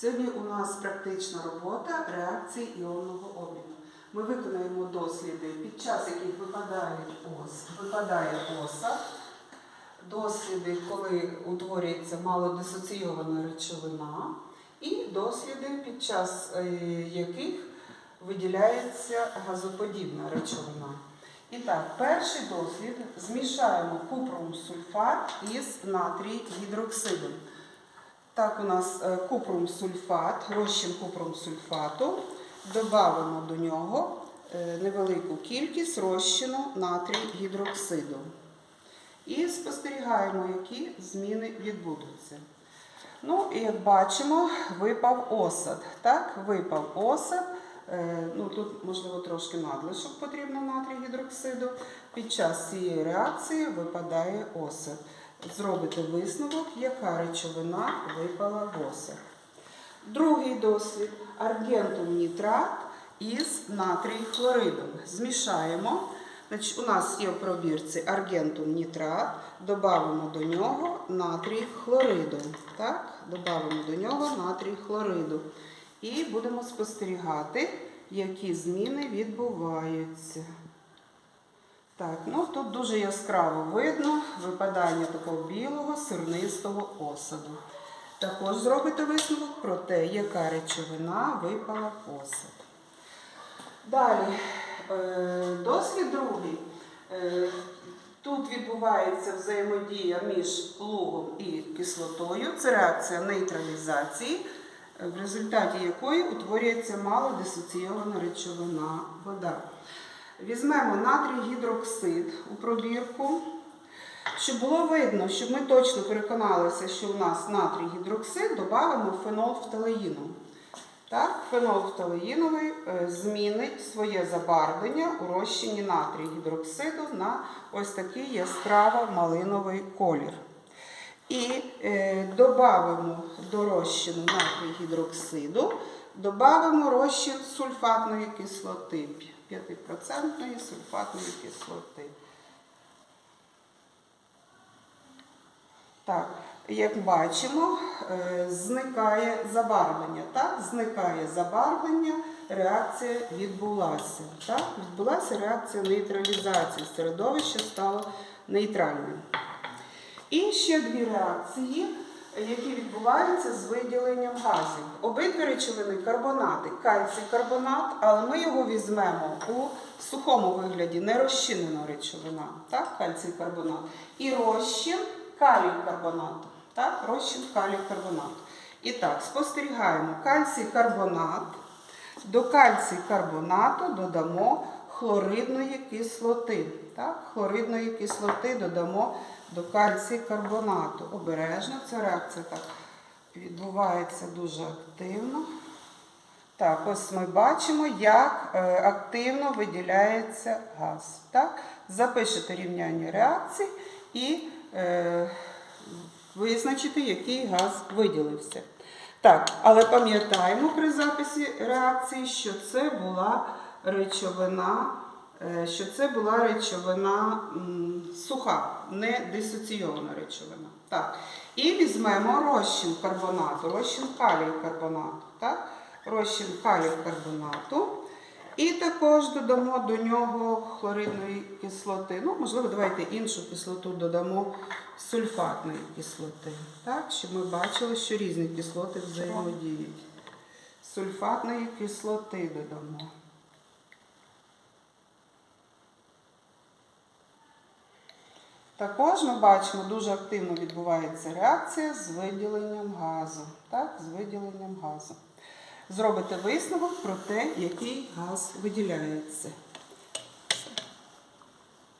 Сьогодні у нас практична робота реакції іонного обміну. Ми виконаємо досліди, під час яких випадає ос, випадає осад, досліди, коли утворюється малодисоційована речовина, і досліди, під час е, яких виділяється газоподібна речовина. І так, перший дослід змішаємо купрум сульфат із натрій гідроксидом. Так, у нас е, купрум сульфат, розчин купрум сульфату. Додамо до нього е, невелику кількість розчину натрій гідроксиду. І спостерігаємо, які зміни відбудуться. Ну, і як бачимо, випав осад. Так, випав осад. Е, Ну, тут, можливо, трошки надлишок потрібно натрій гідроксиду. Під час цієї реакції випадає осад. Зробите висновок, яка речовина випала в осад. Другий дослід аргентум нітрат із натрій хлоридом. Змішаємо. Значить, у нас є в пробірці аргентум нітрат, додамо до нього натрій хлориду. Так? Додамо до нього натрій хлориду. І будемо спостерігати, які зміни відбуваються. Так, ну тут дуже яскраво видно випадання такого білого сирнистого осаду. Також зробите висновок про те, яка речовина випала в осад. Далі, е, дослід другий. Е, Тут відбувається взаємодія між лугом і кислотою. Це реакція нейтралізації, в результаті якої утворюється малодисоційована речовина вода. Візьмемо натрій гідроксид у пробірку. Щоб було видно, щоб ми точно переконалися, що у нас натрій гідроксид, додамо фенолфталеїну. Так, фенолфталеїновий е, змінить своє забарвлення у розчині натрій гідроксиду на ось такий яскраво малиновий колір. І е, додамо до розчину натрій гідроксиду, додамо розчин сульфатної кислоти, 5% сульфатної кислоти. Так, як бачимо, е, зникає забарвлення. Так, зникає забарвлення, реакція відбулася. Так, відбулася реакція нейтралізації. Середовище стало нейтральним. І ще дві реакції, які відбуваються з виділенням газів. Обидві речовини карбонати, кальцій карбонат, але ми його візьмемо у сухому вигляді, не розчинена речовина, так, кальцій карбонат. І розчин калію карбонату. Так, розчин калію карбонату. І так, спостерігаємо кальцій карбонат. До кальцій карбонату додамо хлоридної кислоти. Так, хлоридної кислоти додамо до кальцій карбонату. Обережно, ця реакція так відбувається дуже активно. Так, ось ми бачимо, як е, активно виділяється газ. Так? Запишете рівняння реакцій і е, визначите, який газ виділився. Так, але пам'ятаємо при записі реакції, що це була речовина, е, що це була речовина суха, не дисоційована речовина. Так. І візьмемо розчин карбонату, розчин калію карбонату. Так? Розчин калію карбонату. І також додамо до нього хлоридної кислоти. Ну, можливо, давайте іншу кислоту додамо сульфатної кислоти. Так, щоб ми бачили, що різні кислоти взаємодіють. Сульфатної кислоти додамо. Також ми бачимо, дуже активно відбувається реакція з виділенням газу. Так, з виділенням газу. Зробите висновок про те, який газ виділяється.